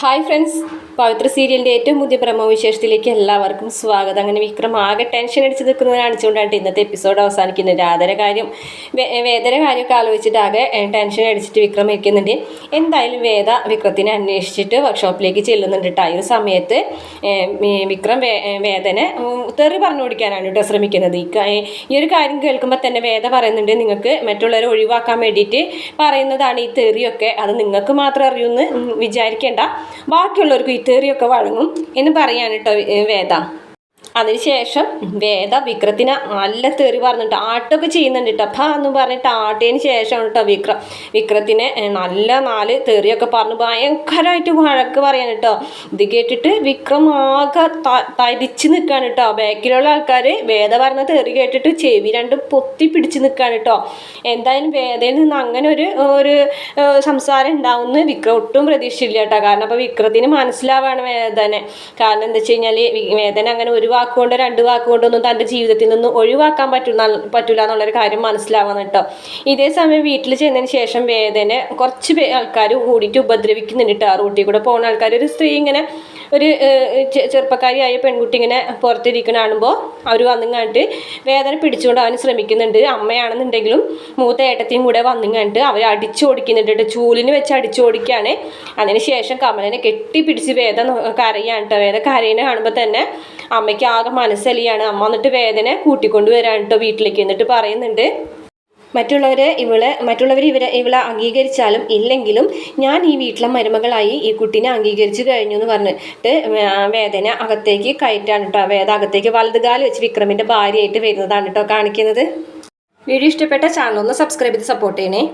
Hi friends പവിത്ര സീരിയലിന്റെ ഏറ്റവും പുതിയ പ്രമോ വിശേഷത്തിലേക്ക് എല്ലാവർക്കും സ്വാഗതം. അങ്ങനെ വിക്രം ആകെ ടെൻഷൻ അടിച്ച് നിൽക്കുന്നത് കാണിച്ചുകൊണ്ടാണ് ഇന്നത്തെ എപ്പിസോഡ് അവസാനിക്കുന്നത്. രാധര കാര്യം വേദര കാര്യമൊക്കെ ആലോചിച്ചിട്ട് ആകെ ടെൻഷൻ അടിച്ചിട്ട് വിക്രം ഇരിക്കുന്നുണ്ട്. എന്തായാലും വേദ വിക്രത്തിനെ അന്വേഷിച്ചിട്ട് വർക്ക്ഷോപ്പിലേക്ക് ചെല്ലുന്നുണ്ട് കേട്ടോ ഈ ഒരു സമയത്ത് വിക്രം വേദനെ തെറി പറഞ്ഞു കൊടുക്കാനാണ് കേട്ടോ ശ്രമിക്കുന്നത്. ഈ ഒരു കാര്യം കേൾക്കുമ്പോൾ തന്നെ വേദ പറയുന്നുണ്ട് നിങ്ങൾക്ക് മറ്റുള്ളവരെ ഒഴിവാക്കാൻ വേണ്ടിയിട്ട് പറയുന്നതാണ് ഈ തെറിയൊക്കെ. അത് നിങ്ങൾക്ക് മാത്രം അറിയുമെന്ന് വിചാരിക്കേണ്ട. ബാക്കിയുള്ളവർക്കും ഈ തെറിയൊക്കെ വഴങ്ങും എന്ന് പറയാനിട്ടോ വേദ. അതിനുശേഷം വേദ വിക്രത്തിനെ നല്ല തെറി പറഞ്ഞിട്ട് ആട്ടൊക്കെ ചെയ്യുന്നുണ്ട് കേട്ടോ അപ്പം എന്ന് പറഞ്ഞിട്ട് ആട്ടിയതിന് ശേഷം കേട്ടോ വിക്ര. വിക്രത്തിനെ നല്ല നാല് തെറിയൊക്കെ പറഞ്ഞ് ഭയങ്കരമായിട്ട് വഴക്ക് പറയാൻ കേട്ടോ ഇത് കേട്ടിട്ട് വിക്രം ആകെ തരിച്ച് നിൽക്കുകയാണ് കേട്ടോ ബാക്കിലുള്ള ആൾക്കാർ വേദ പറഞ്ഞ തെറി കേട്ടിട്ട് ചെവി രണ്ടും പൊത്തി പിടിച്ച് നിൽക്കുകയാണ് കേട്ടോ എന്തായാലും വേദയിൽ നിന്ന് അങ്ങനെ ഒരു ഒരു സംസാരം ഉണ്ടാവുമെന്ന് വിക്രം ഒട്ടും പ്രതീക്ഷിച്ചില്ല കേട്ടോ കാരണം അപ്പോൾ വിക്രത്തിന് മനസ്സിലാവാണ് വേദനെ. കാരണം എന്താ വെച്ച് കഴിഞ്ഞാൽ വേദന അങ്ങനെ ഒരു വാക്കുകൊണ്ടോ രണ്ട് വാക്കുകൊണ്ടൊന്നും തന്റെ ജീവിതത്തിൽ നിന്ന് ഒഴിവാക്കാൻ പറ്റുന്ന പറ്റില്ല എന്നുള്ളൊരു കാര്യം മനസ്സിലാവാന്ന് കേട്ടോ. ഇതേ സമയം വീട്ടിൽ ചെന്നതിന് ശേഷം വേദന കുറച്ച് ആൾക്കാർ കൂടിയിട്ട് ഉപദ്രവിക്കുന്നുണ്ട് ആ റൂട്ടിൽ കൂടെ പോകുന്ന ആൾക്കാർ ഒരു സ്ത്രീ ഇങ്ങനെ ഒരു ചെറുപ്പക്കാരിയായ പെൺകുട്ടി ഇങ്ങനെ പുറത്തിരിക്കുന്ന കാണുമ്പോൾ അവർ വന്നിങ്ങാണ്ട് വേദന പിടിച്ചുകൊണ്ട് അവൻ ശ്രമിക്കുന്നുണ്ട്. അമ്മയാണെന്നുണ്ടെങ്കിലും മൂത്ത ഏട്ടത്തെയും കൂടെ വന്നിങ്ങാണ്ട് അവർ അടിച്ചു ഓടിക്കുന്നുണ്ട് ചൂലിന് വെച്ച് അടിച്ചു ഓടിക്കുകയാണ് അതിന് ശേഷം കമലനെ കെട്ടിപ്പിടിച്ച് വേദ കരയാണ് കേട്ടോ. വേദ കരയിനെ കാണുമ്പോൾ തന്നെ അമ്മയ്ക്ക് ആകെ മനസ്സലിയാണ്. അമ്മ എന്നിട്ട് വേദന കൂട്ടിക്കൊണ്ട് വരാൻ കേട്ടോ വീട്ടിലേക്ക് എന്നിട്ട് പറയുന്നുണ്ട്. മറ്റുള്ളവർ ഇവളെ മറ്റുള്ളവർ ഇവരെ ഇവളെ അംഗീകരിച്ചാലും ഇല്ലെങ്കിലും ഞാൻ ഈ വീട്ടിലെ മരുമകളായി ഈ കുട്ടീനെ അംഗീകരിച്ചു കഴിഞ്ഞു എന്ന് പറഞ്ഞിട്ട് വേദന അകത്തേക്ക് കയറ്റാണ് കേട്ടോ വേദ അകത്തേക്ക് വലതുകാലം വെച്ച് വിക്രമിന്റെ ഭാര്യയായിട്ട് വരുന്നതാണ് കേട്ടോ കാണിക്കുന്നത്. വീഡിയോ ഇഷ്ടപ്പെട്ട ചാനൽ ഒന്ന് സബ്സ്ക്രൈബ് ചെയ്ത് സപ്പോർട്ട് ചെയ്യണേ.